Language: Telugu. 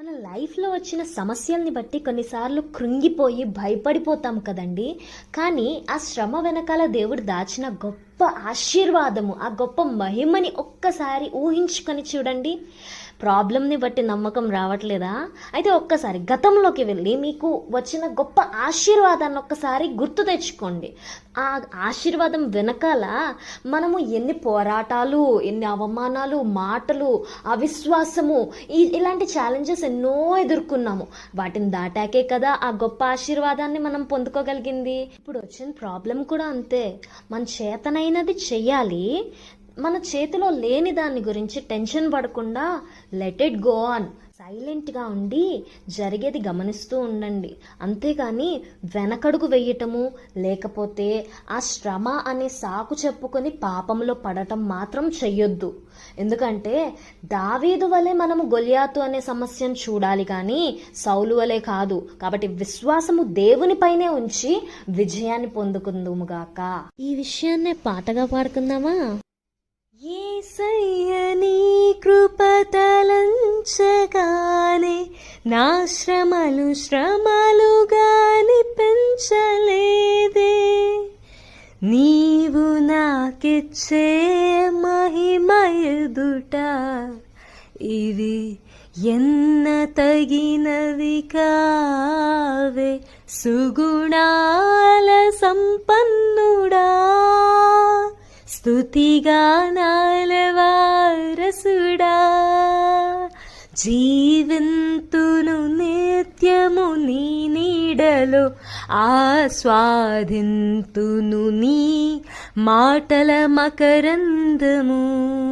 మన లైఫ్లో వచ్చిన సమస్యల్ని బట్టి కొన్నిసార్లు కృంగిపోయి భయపడిపోతాం కదండి. కానీ ఆ శ్రమ వెనకాల దేవుడు దాచిన గొప్ప ఆశీర్వాదము ఆ గొప్ప మహిమని ఒక్కసారి ఊహించుకొని చూడండి. ప్రాబ్లంని బట్టి నమ్మకం రావట్లేదా? అయితే ఒక్కసారి గతంలోకి వెళ్ళి మీకు వచ్చిన గొప్ప ఆశీర్వాదాన్ని ఒక్కసారి గుర్తు తెచ్చుకోండి. ఆ ఆశీర్వాదం వెనకాల మనము ఎన్ని పోరాటాలు ఎన్ని అవమానాలు మాటలు అవిశ్వాసము ఇలాంటి ఛాలెంజెస్ ఎన్నో ఎదుర్కొన్నాము. వాటిని దాటాకే కదా ఆ గొప్ప ఆశీర్వాదాన్ని మనం పొందుకోగలిగింది? ఇప్పుడు వచ్చిన ప్రాబ్లం కూడా అంతే. మన చేతనైనది చెయ్యాలి. మన చేతిలో లేని దాని గురించి టెన్షన్ పడకుండా లెట్ ఇట్ గో ఆన్ సైలెంట్గా ఉండి జరిగేది గమనిస్తూ ఉండండి. అంతేగాని వెనకడుగు వేయటము లేకపోతే ఆ శ్రమ అనే సాకు చెప్పుకొని పాపంలో పడటం మాత్రం చెయ్యొద్దు. ఎందుకంటే దావీదు వలె మనము గొలియాతు అనే సమస్యను చూడాలి కానీ సౌలు వలె కాదు. కాబట్టి విశ్వాసము దేవునిపైనే ఉంచి విజయాన్ని పొందుకుందుముగాక ఈ విషయాన్నే పాటగా పాడుకుందామా? ఏసయ్యని కృపతలంచగానే నా శ్రమలు శ్రమలుగాని పెంచలేదే. నీవు నాకిచ్చే మహిమయుదుట ఇవి ఎన్న తగినవి కావే. సుగుణాల సంపన్న స్తుతిగానాల వారసుడా జీవింతును నిత్యము నీ నీడలో ఆస్వాదింతును నీ మాటల మకరందము.